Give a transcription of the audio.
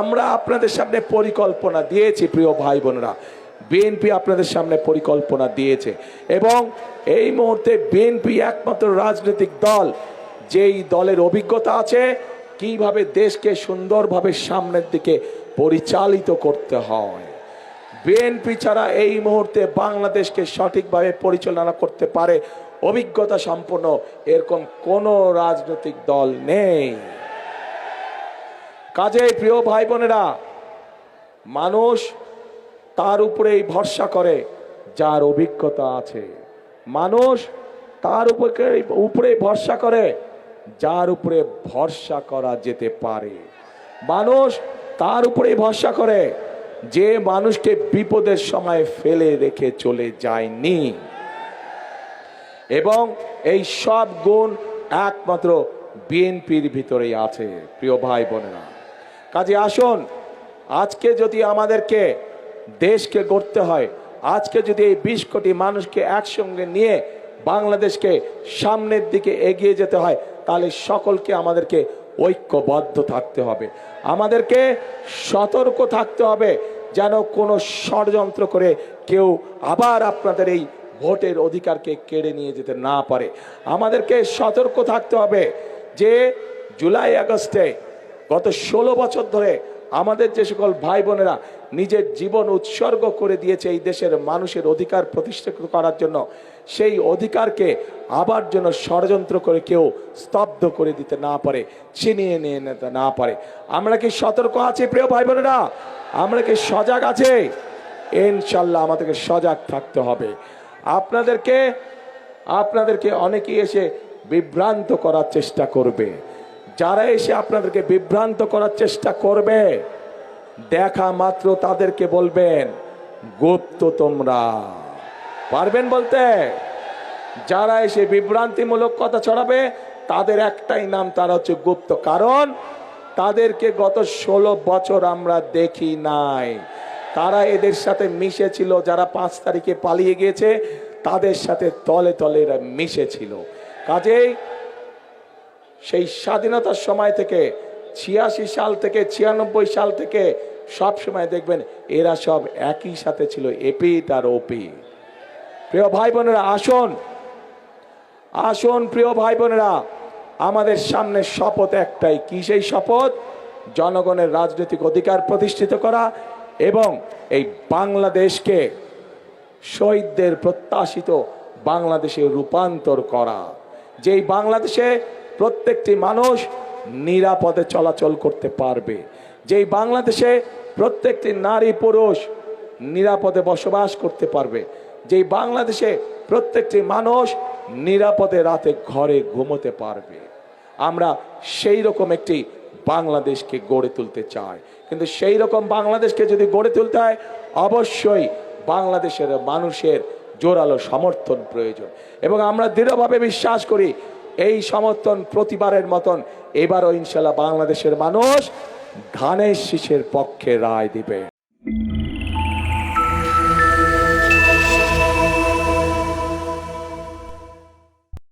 আমরা আপনাদের সামনে পরিকল্পনা দিয়েছি, প্রিয় ভাই বোনেরা। বিএনপি আপনাদের সামনে পরিকল্পনা দিয়েছে এবং এই মুহূর্তে বিএনপি একমাত্র রাজনৈতিক দল, যেই দলের অভিজ্ঞতা আছে, কীভাবে দেশকে সুন্দরভাবে সামনের দিকে পরিচালিত করতে হয়। বিএনপি ছাড়া এই মুহূর্তে বাংলাদেশকে সঠিকভাবে পরিচালনা করতে পারে, অভিজ্ঞতা সম্পন্ন এরকম কোনো রাজনৈতিক দল নেই। কাজেই প্রিয় ভাই বোনেরা, মানুষ তার উপরেই ভরসা করে যার অভিজ্ঞতা আছে। মানুষ তার উপরে উপরে ভরসা করে যার উপরে ভরসা করা যেতে পারে। মানুষ তার উপরেই ভরসা করে যে মানুষকে বিপদের সময় ফেলে রেখে চলে যায়নি। এবং এই সব গুণ একমাত্র বিএনপির ভিতরেই আছে। প্রিয় ভাই বোনেরা কাজে আসুন। আজকে যদি আমাদেরকে দেশকে গড়তে হয়, আজকে যদি এই বিশ কোটি মানুষকে একসঙ্গে নিয়ে বাংলাদেশকে সামনের দিকে এগিয়ে যেতে হয়, তাহলে সকলকে আমাদেরকে ঐক্যবদ্ধ থাকতে হবে। আমাদেরকে সতর্ক থাকতে হবে যেন কোনো ষড়যন্ত্র করে কেউ আবার আপনাদের এই ভোটের অধিকারকে কেড়ে নিয়ে যেতে না পারে। আমাদেরকে সতর্ক থাকতে হবে যে জুলাই আগস্টে গত ষোলো বছর ধরে আমাদের যে সকল ভাই বোনেরা নিজের জীবন উৎসর্গ করে দিয়েছে এই দেশের মানুষের অধিকার প্রতিষ্ঠিত করার জন্য, সেই অধিকারকে আবার যেন ষড়যন্ত্র করে কেউ স্তব্ধ করে দিতে না পারে, ছিনিয়ে নিয়ে নিতে না পারে। আমরা কি সতর্ক আছি, প্রিয় ভাই বোনেরা? আমরা কি সজাগ আছে? ইনশাল্লাহ আমাদেরকে সজাগ থাকতে হবে। আপনাদেরকে আপনাদেরকে অনেকেই এসে বিভ্রান্ত করার চেষ্টা করবে। যারা এসে আপনাদেরকে বিভ্রান্ত করার চেষ্টা করবে, দেখা মাত্র তাদেরকে বলবেন, গুপ্ত তোমরা। পারবেন বলতে? যারা এসে বিভ্রান্তিমূলক কথা ছড়াবে, তাদের একটাই নাম, তারা হচ্ছে গুপ্ত। কারণ তাদেরকে গত ষোলো বছর আমরা দেখি নাই। তারা এদের সাথে মিশেছিল, যারা পাঁচ তারিখে পালিয়ে গিয়েছে, তাদের সাথে তলে তলে এরা মিশেছিল। কাজেই সেই স্বাধীনতার সময় থেকে, ছিয়াশি সাল থেকে, ছিয়ানব্বই সাল থেকে সব সময় দেখবেন এরা সব একই সাথে ছিল এপিট আর ওপি প্রিয় ভাই বোনেরা, আসুন আসুন প্রিয় ভাই বোনেরা, আমাদের সামনে শপথ একটাই। কি সেই শপথ? জনগণের রাজনৈতিক অধিকার প্রতিষ্ঠিত করা এবং এই বাংলাদেশকে শহীদদের প্রত্যাশিত বাংলাদেশে রূপান্তর করা। যেই বাংলাদেশে প্রত্যেকটি মানুষ নিরাপদে চলাচল করতে পারবে। যেই বাংলাদেশে প্রত্যেকটি নারী পুরুষ নিরাপদে বসবাস করতে পারবে, যেই বাংলাদেশে প্রত্যেকটি মানুষ নিরাপদে রাতে ঘরে ঘুমোতে পারবে। আমরা সেই রকম একটি বাংলাদেশকে গড়ে তুলতে চাই। কিন্তু সেই রকম বাংলাদেশকে যদি গড়ে তুলতে হয়, অবশ্যই বাংলাদেশের মানুষের জোরালো সমর্থন প্রয়োজন। এবং আমরা দৃঢ়ভাবে বিশ্বাস করি এই সমর্থন প্রতিবারের মতন এবারও ইনশাল্লাহ বাংলাদেশের মানুষ ধানের শীষের পক্ষে রায় দিবে।